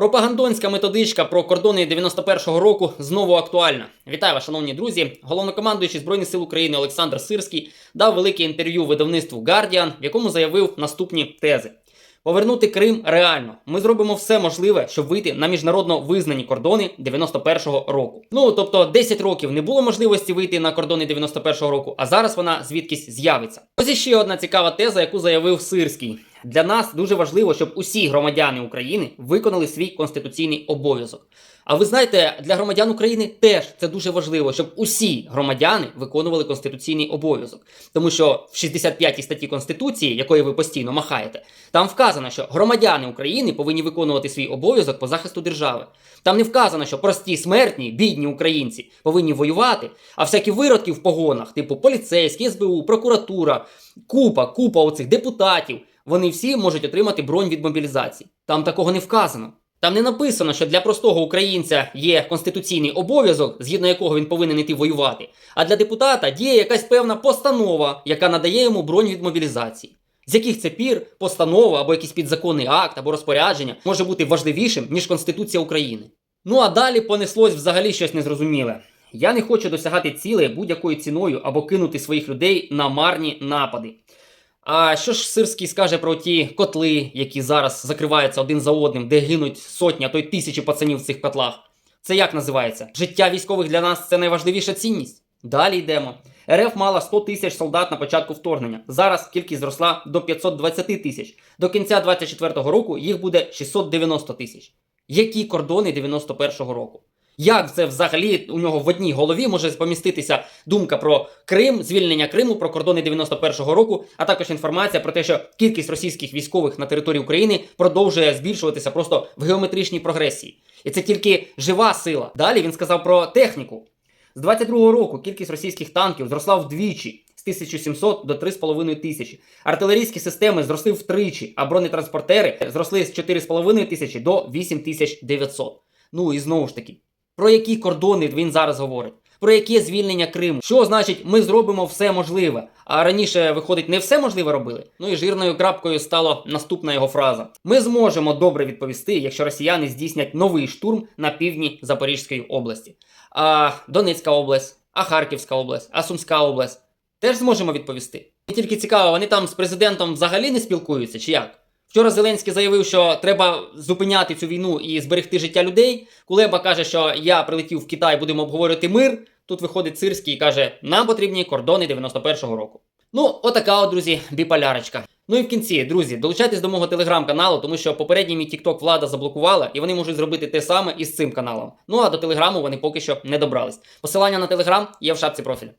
Пропагандонська методичка про кордони 91-го року знову актуальна. Вітаю вас, шановні друзі. Головнокомандуючий Збройних сил України Олександр Сирський дав велике інтерв'ю видавництву Guardian, в якому заявив наступні тези. Повернути Крим реально. Ми зробимо все можливе, щоб вийти на міжнародно визнані кордони 91-го року. Ну тобто 10 років не було можливості вийти на кордони 91-го року, а зараз вона звідкись з'явиться. Ось іще одна цікава теза, яку заявив Сирський. Для нас дуже важливо, щоб усі громадяни України виконали свій конституційний обов'язок. А ви знаєте, для громадян України теж це дуже важливо, щоб усі громадяни виконували конституційний обов'язок. Тому що в 65 статті Конституції, якої ви постійно махаєте, там вказано, що громадяни України повинні виконувати свій обов'язок по захисту держави. Там не вказано, що прості смертні, бідні українці повинні воювати, а всякі виродки в погонах, типу поліцейські, СБУ, прокуратура, купа, купа оцих депутатів, вони всі можуть отримати бронь від мобілізації. Там такого не вказано. Там не написано, що для простого українця є конституційний обов'язок, згідно якого він повинен йти воювати. А для депутата діє якась певна постанова, яка надає йому бронь від мобілізації. З яких це пір постанова або якийсь підзаконний акт або розпорядження може бути важливішим, ніж Конституція України. Ну а далі понеслось взагалі щось незрозуміле. Я не хочу досягати цілей будь-якою ціною або кинути своїх людей на марні напади. А що ж Сирський скаже про ті котли, які зараз закриваються один за одним, де гинуть сотні, а то й тисячі пацанів в цих котлах? Це як називається? Життя військових для нас це найважливіша цінність. Далі йдемо. РФ мала 100 тисяч солдат на початку вторгнення. Зараз кількість зросла до 520 тисяч. До кінця 24-го року їх буде 690 тисяч. Які кордони 91-го року? Як це взагалі у нього в одній голові може поміститися думка про Крим, звільнення Криму, про кордони 91-го року, а також інформація про те, що кількість російських військових на території України продовжує збільшуватися просто в геометричній прогресії. І це тільки жива сила. Далі він сказав про техніку. З 22-го року кількість російських танків зросла вдвічі. З 1700 до 3,5 тисячі. Артилерійські системи зросли втричі, а бронетранспортери зросли з 4,5 тисячі до 8900. Ну і знову ж таки, про які кордони він зараз говорить? Про яке звільнення Криму? Що значить, ми зробимо все можливе? А раніше, виходить, не все можливе робили. Ну і жирною крапкою стала наступна його фраза: Ми зможемо добре відповісти, якщо росіяни здійснять новий штурм на півдні Запорізької області. А Донецька область, а Харківська область, а Сумська область теж зможемо відповісти. І тільки цікаво, вони там з президентом взагалі не спілкуються, чи як? Вчора Зеленський заявив, що треба зупиняти цю війну і зберегти життя людей. Кулеба каже, що я прилетів в Китай, будемо обговорювати мир. Тут виходить Сирський і каже, нам потрібні кордони 91-го року. Ну, отака от, друзі, біполярочка. Ну і в кінці, друзі, долучайтесь до мого телеграм-каналу, тому що попередній мій TikTok влада заблокувала, і вони можуть зробити те саме із цим каналом. Ну а до телеграму вони поки що не добрались. Посилання на телеграм є в шапці профілю.